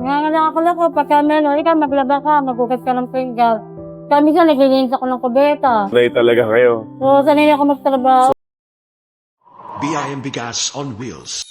Nangangalang ako lang ko, pagka meron, ikaw maglaba ka, maghugas ka ng pinggan. Kami sa naglilinis ako ng kubeta. Sanay talaga kayo. So, sanay ako magtrabaho. BIM Bigas on Wheels.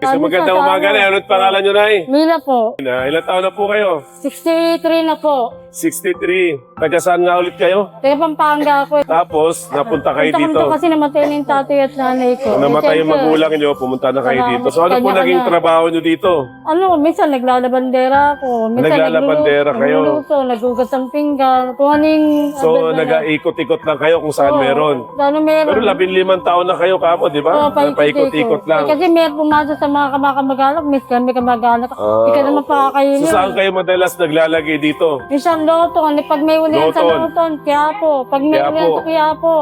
So magandang umaga na. Ano't pangalan nyo, Nay? Mila po, Na, ilang taon na po kayo? 63 na po. 63. Taga saan nga ulit kayo? Taga Pampanga ako. eh. Tapos, napunta kayo Punta kami dito. to kasi namatay na yung tatay at nanay ko. Namatay yung siyempre, magulang nyo, pumunta na kayo dito. So ano po Kanya-kanya. naging trabaho nyo dito? Ano, minsan naglalabandera ako. Minsan Naglalabandera kayo? Nagluluto, nagugas ng pinggan. Kung ano yung... So ano, nag-ikot-ikot lang kayo kung saan meron. Ano meron. Pero labing limang taon na kayo kamo, di ba? Oo, Paikot-ikot lang. Eh, kasi meron pumasok sa mga kamakamag-anak, miss kami kamag-anak. Ah, Hindi ka naman pakakayo So saan kayo madalas naglalagay dito? Minsan Loton, eh, pag may ulan sa Loton. Loton, Quiapo. Pag may Quiapo. ulan sa Quiapo,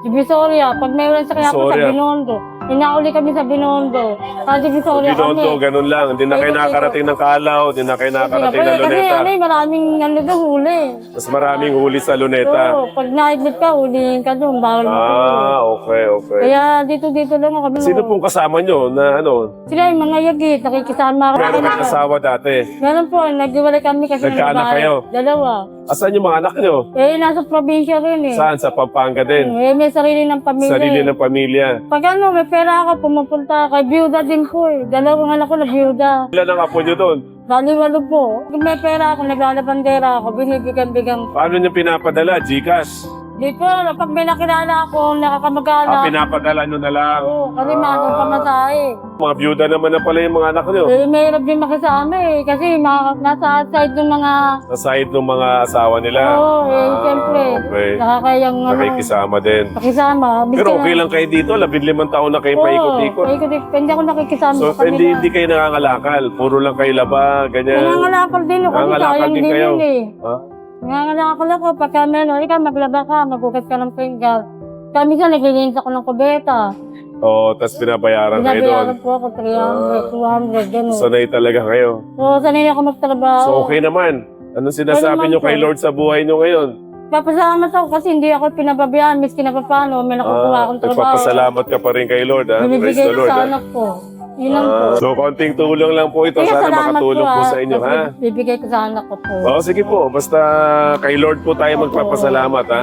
Divisoria. Pag may ulan sa Quiapo, sa Divisoria. Binondo. Inauli kami sa Binondo. Sa Divisoria Binondo, kami. ganun lang. Hindi na kayo Ikot-ikot. nakakarating ng Kalaw, hindi na kayo nakakarating ng Kasi Luneta. ano, eh, maraming ano doon, huli. Mas maraming huli sa Luneta. Oo, pag naidlit ka, huliin ka doon. Bawal mo. Ah, okay, okay. Kaya dito-dito lang ako. Sino pong kasama nyo na ano? Sila yung mga yagit, nakikisama ako. Meron kayong asawa dati. Meron po, nagdiwalay kami kasi Nagkaanak kayo? Dalawa. Asan yung mga anak nyo? Eh, nasa probinsya rin eh. Saan? Sa Pampanga din. Eh, may sarili ng pamilya. Sarili eh. ng pamilya. Pag ano, may pera ako, pumupunta kay Byuda din po eh. Dalawang anak ko na Byuda. Ilan ang apo nyo doon? Baliwalo po. Kung may pera ako, naglalabandera ako, binibigyan-bigyan. Paano nyo pinapadala? Gcash? Di po, pag may nakilala ako, Ah, nakakamag-anak. pinapadala nyo na lang. Oo, kasi manong pamasahe. Mga byuda naman na pala yung mga anak nyo. Eh, mahirap din makisama eh. Kasi mga, nasa outside ng mga... Sa side ng mga asawa nila. Oo, eh, Ah, siyempre. Okay. Nakakayang ano, Nakikisama din. pakisama. Miski Pero okay lang kayo dito. Labing limang taon na kayo Oo, paikot-ikot. paikot-ikot. Hindi ako nakikisama So, sa kanila. hindi, hindi kayo nangangalakal. Puro lang kayo laba, ganyan. Nangangalakal din ako kasi Nangangalakal din din kayo. yun eh. Ha? Nangangalakal ako pagka meron, ikaw maglaba ka, maghugas ka ng pinggan. Kami sa naglilinis ako ng kubeta. Oo, tapos binabayaran kayo doon. Binabayaran po ako 300, 200, gano'n. Sanay talaga kayo. So, sanay ako magtrabaho. So, okay naman. Anong sinasabi nyo kay. Lord sa buhay nyo ngayon? Papasalamat ako kasi hindi ako pinababayaan, miski na paano, may nakukuha Ah, akong trabaho. nagpapasalamat ka pa rin kay Lord, ha? Praise Binibigay the ko Lord, sa ha? anak ko. Yun lang po. Ah, so, konting tulong lang po ito. Kaya Sana salamat makatulong po, ah. sa inyo, Tapos ha? Bibigay ko sa anak ko po. Oo, sige po. Basta kay Lord po tayo magpapasalamat, ha?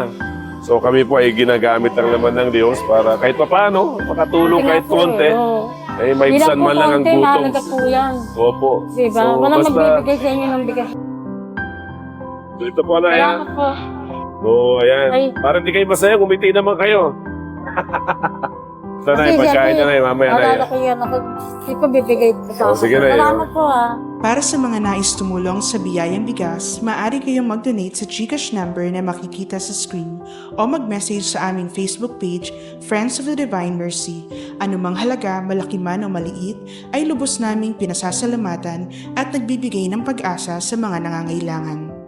So, kami po ay ginagamit lang naman ng Diyos para kahit pa paano, makatulong kahit konti. eh, oo. Eh, may Hindi bisan lang po man lang ang gutom. mahalaga po yan. Opo. Diba? So, Walang basta, magbibigay sa inyo ng bigas. ito po na yan. Salamat po. Oo, ayan. Ay. Para di kayo masaya, kumiti naman kayo. Ito na, pagkain na na, mamaya na Alala yan. ko yan. Ako, hindi ko bibigay ko sa Oh, sige na, Salamat po ah. Para sa mga nais tumulong sa Biyayang Bigas, maaari kayong mag-donate sa Gcash number na makikita sa screen o mag-message sa aming Facebook page, Friends of the Divine Mercy. Anumang halaga, malaki man o maliit, ay lubos naming pinasasalamatan at nagbibigay ng pag-asa sa mga nangangailangan.